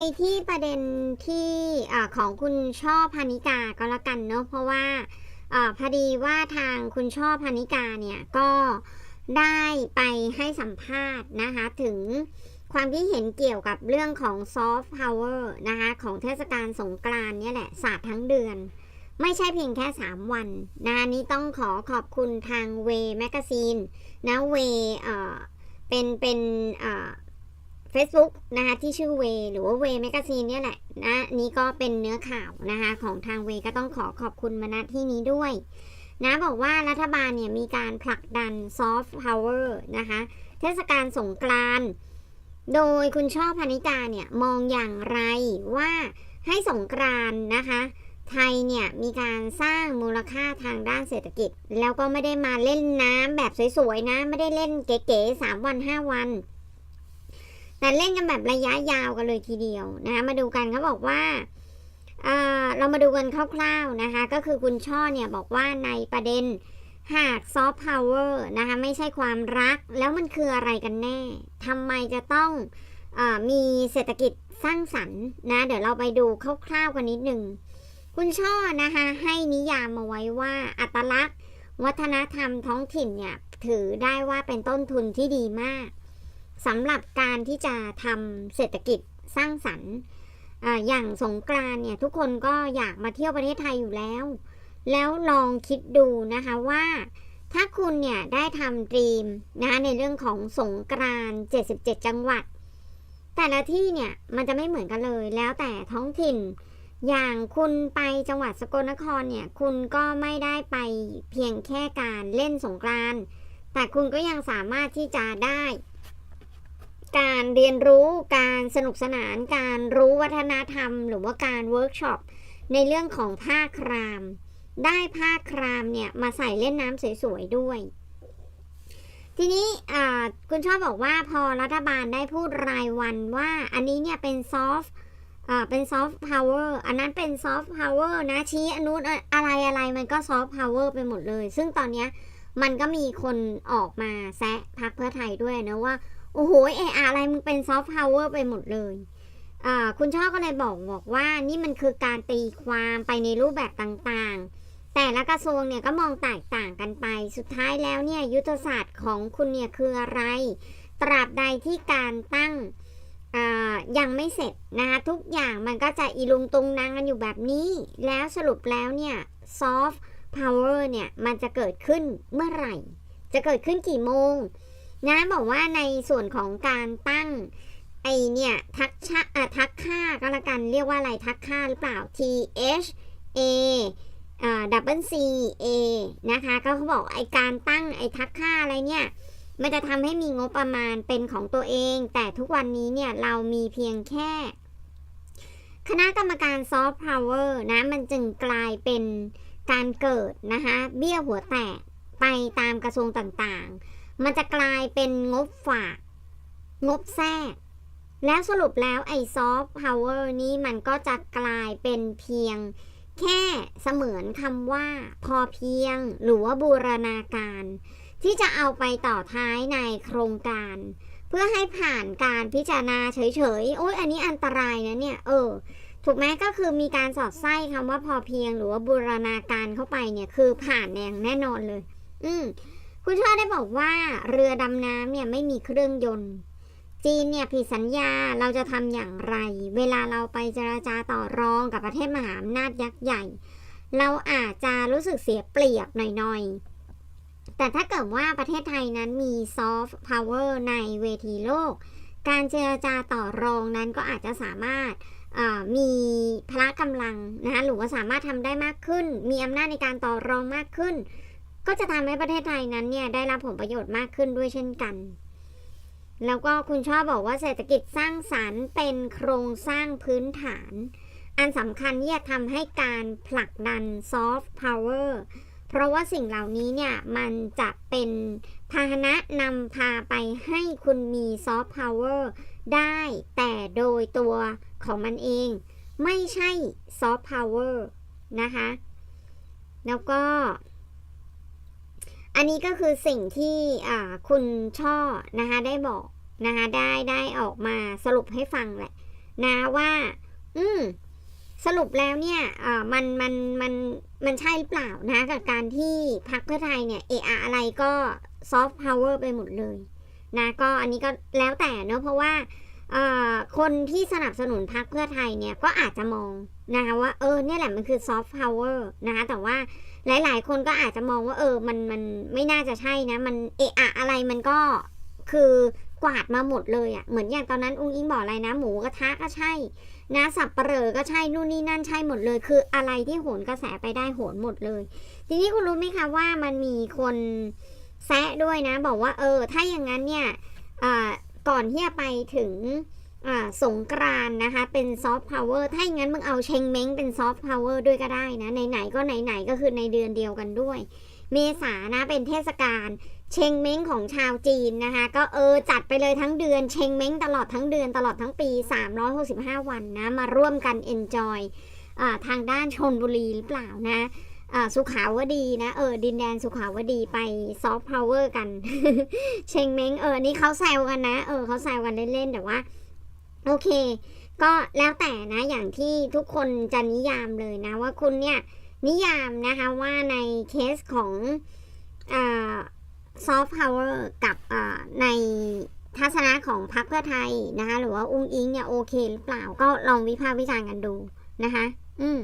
ไปที่ประเด็นที่อของคุณช่อพานิกาก็แล้วกันเนาะเพราะว่าอพอดีว่าทางคุณช่อพานิกาเนี่ยก็ได้ไปให้สัมภาษณ์นะคะถึงความคิดเห็นเกี่ยวกับเรื่องของซอฟต์พาวเวอร์นะคะของเทศกาลสงกรานเนี่ยแหละศาสตร์ทั้งเดือน ไม่ใช่เพียงแค่ 3 วันนะนี้ต้องขอขอบคุณทางเวแมกซีนนะเวเออเป็นเป็นเออ Facebook นะคะที่ชื่อเว หรือว่าเวแมกซีนเนี่ยแหละนะนี่ก็เป็นเนื้อข่าวนะคะของทางเวก็ต้องขอขอบคุณมาณที่นี้ด้วยนะบอกว่ารัฐบาลเนี่ยมีการผลักดันซอฟต์พาวเวอร์นะคะเทศกาลสงกรานต์โดยคุณชอบพนิกาเนี่ยมองอย่างไรว่าให้สงกรานต์นะคะ ไทยเนี่ยมีการสร้างมูลค่าทางด้านเศรษฐกิจ แล้วก็ไม่ได้มาเล่นน้ำแบบสวยๆนะ ไม่ได้เล่นเก๋ๆ3วัน 5 วัน แต่เล่นกันแบบระยะยาวกันเลยทีเดียวนะคะมาดูกันเขาบอกว่าเเรามาดูกันคร่าวๆนะคะ ก็คือคุณช่อเนี่ยบอกว่าในประเด็นหากซอฟต์พาวเวอร์นะคะไม่ใช่ความรักแล้วมันคืออะไรกันแน่ทำไมจะต้องอมีเศรษฐกิจสร้างสรรค์นะ เดี๋ยวเราไปดูคร่าวๆกันนิดหนึ่งคุณช่อนะคะให้นิยามมาไว้ว่าอัตลักษณ์ วัฒนธรรมท้องถิ่นเนี่ยถือได้ว่าเป็นต้นทุนที่ดีมาก สำหรับการที่จะทำเศรษฐกิจสร้างสรรค์อย่างสงกรานเนี่ยทุกคนก็อยากมาเที่ยวประเทศไทยอยู่แล้ว แล้วลองคิดดูนะคะว่า ถ้าคุณเนี่ยได้ทำดรีมนะะในเรื่องของสงกราน77 จังหวัด แต่ละที่เนี่ยมันจะไม่เหมือนกันเลย แล้วแต่ท้องถิ่น อย่างคุณไปจังหวัดสกลนครเนี่ยคุณก็ไม่ได้ไปเพียงแค่การเล่นสงกรานแต่คุณก็ยังสามารถที่จะได้ การเรียนรู้การสนุกสนาน การรู้วัฒนธรรม หรือว่าการเวิร์กช็อปในเรื่องของผ้าคราม ได้ผ้าครามเนี่ยมาใส่เล่นน้ำสวยๆด้วย ทีนี้คุณชอบบอกว่าพอรัฐบาลได้พูดรายวันว่าอันนี้เนี่ยเป็นซอฟต์เป็นซอฟต์พาวเวอร์อันนั้นเป็นซอฟต์พาวเวอร์นะชี้อนนุนอะไรอะไรมันก็ซอฟต์พาวเวอร์ไปหมดเลย ซึ่งตอนเนี้ยมันก็มีคนออกมาแซะพักเพื่อไทยด้วยนะว่า โอ้โหเอออะไรมึงเป็นซอฟต์พาวเวอร์ไปหมดเลยคุณช่อก็เลยบอกบอกว่านี่มันคือการตีความไปในรูปแบบต่างๆ แต่ละกระทรวงเนี่ยก็มองแตกต่างกันไป สุดท้ายแล้วเนี่ยยุทธศาสตร์ของคุณเนี่ยคืออะไร ตราบใดที่การตั้งยังไม่เสร็จนะคะทุกอย่างมันก็จะอีลุงตุงนางกันอยู่แบบนี้ แล้วสรุปแล้วเนี่ยซอฟต์พาวเวอร์เนี่ยมันจะเกิดขึ้นเมื่อไหร่ จะเกิดขึ้นกี่โมง นะบอกว่าในส่วนของการตั้งไอเนี่ยทักชะอะทักค่าก็แล้วกันเรียกว่าอะไรทักค่าหรือเปล่า T H A อ่า double C A นะคะก็เขาบอกไอการตั้งไอทักค่าอะไรเนี่ยมันจะทำให้มีงบประมาณเป็นของตัวเอง แต่ทุกวันนี้เนี่ยเรามีเพียงแค่ คณะกรรมการซอฟต์พาวเวอร์นะมันจึงกลายเป็นการเกิดนะคะเบี้ยหัวแตกไปตามกระทรวงต่างๆ มันจะกลายเป็นงบฝาก งบแทรก แล้วสรุปแล้วไอ้ซอฟต์พาวเวอร์นี้มันก็จะกลายเป็นเพียง แค่เสมือนคำว่า พอเพียงหรือว่าบูรณาการ ที่จะเอาไปต่อท้ายในโครงการ เพื่อให้ผ่านการพิจารณาเฉยๆ โอ้ยอันนี้อันตรายนะเนี่ย เออถูกไหมก็คือมีการสอดไส้คำว่าพอเพียงหรือว่าบูรณาการเข้าไปเนี่ย คือผ่านอย่างแน่นอนเลย อืม คุณช่อได้บอกว่าเรือดำน้ำเนี่ยไม่มีเครื่องยนต์ จีนเนี่ยผิดสัญญาเราจะทำอย่างไร เวลาเราไปเจราจาต่อรองกับประเทศมหาอำนาจยักษ์ใหญ่ เราอาจจะรู้สึกเสียเปรียบหน่อยๆ แต่ถ้าเกิดว่าประเทศไทยนั้นมีซอฟต์พาวเวอร์ในเวทีโลก การเจรจาต่อรองนั้นก็อาจจะสามารถมีพละกำลังนะคะหรือว่าสามารถทำได้มากขึ้น มีอำนาจในการต่อรองมากขึ้น ก็จะทำให้ประเทศไทยนั้นเนี่ยได้รับผลประโยชน์มากขึ้นด้วยเช่นกัน แล้วก็คุณชอบบอกว่าเศรษฐกิจสร้างสารรค์เป็นโครงสร้างพื้นฐาน อันสำคัญที่จะทำให้การผลักดันซอฟต์พาวเวอร์เพราะว่าสิ่งเหล่านี้เนี่ยมันจะเป็นพาหนะนำพาไปให้คุณมีซอฟต์พาวเวอร์ได้แต่โดยตัวของมันเอง ไม่ใช่ซอฟต์พาวเวอร์นะคะ แล้วก็ อันนี้ก็คือสิ่งที่คุณช่อนะคะได้บอกนะคะได้ได้ออกมาสรุปให้ฟังแหละนะว่า อืมสรุปแล้วเนี่ยมันมันมันมันใช่หรือเปล่านะกับการที่พรรคเพื่อไทยเนี่ยเอะอะอะไรก็ซอฟต์พาวเวอร์ไปหมดเลยนะก็อันนี้ก็แล้วแต่เนอะเพราะว่า คนที่สนับสนุนพรรคเพื่อไทยเนี่ยก็อาจจะมองนะคะว่าเออเนี่ยแหละมันคือซอฟต์พาวเวอร์นะคะแต่ว่าหลาย ๆ คนก็อาจจะมองว่าเออมันมันไม่น่าจะใช่นะ มันเอะอะอะไรมันก็คือกวาดมาหมดเลยอะ่ะเหมือนอย่างตอนนั้นอุ้งอิงบอกอะไรนะ หมูกระทะก็ใช่ นะสับเปลอก็ใช่นู่นนี่นั่นใช่หมดเลย คืออะไรที่โหนกระแสไปได้โหนหมดเลย ทีนี้คุณรู้ไหมคะว่ามันมีคนแซะด้วยนะ บอกว่าเออ ถ้าอย่างนั้นเนี่ยอ่า ก่อนที่จะไปถึงสงกรานนะคะ เป็นซอฟต์พาวเวอร์ถ้าอย่างนั้นมึงเอาเชงเม้งเป็นซอฟต์พาวเวอร์ด้วยก็ได้นะ ไหน ๆ ก็ไหน ๆ ก็คือในเดือนเดียวกันด้วย เมษานะเป็นเทศกาลเชงเม้งของชาวจีนนะคะ ก็เออจัดไปเลยทั้งเดือนเชงเม้งตลอดทั้งเดือนตลอดทั้งปี 365 วันนะ มาร่วมกันเอนจอยทางด้านชนบุรีหรือเปล่านะ สุขาวดีนะ เออ ดินแดนสุขาวดีไปซอฟต์พาวเวอร์กัน เชงเม้งเออ นี่เขาแซวกันนะ เออเขาแซวกันเล่นๆแต่ว่า โอเค ก็แล้วแต่นะอย่างที่ทุกคนจะนิยามเลยนะ ว่าคุณเนี่ย นิยามนะคะว่าในเคสของซอฟต์พาวเวอร์กับในทัศนะของพรรคเพื่อไทยนะคะ หรือว่าอุ้งอิงเนี่ยโอเคหรือเปล่าก็ลองวิพากษ์วิจารณ์กันดูนะคะ อืม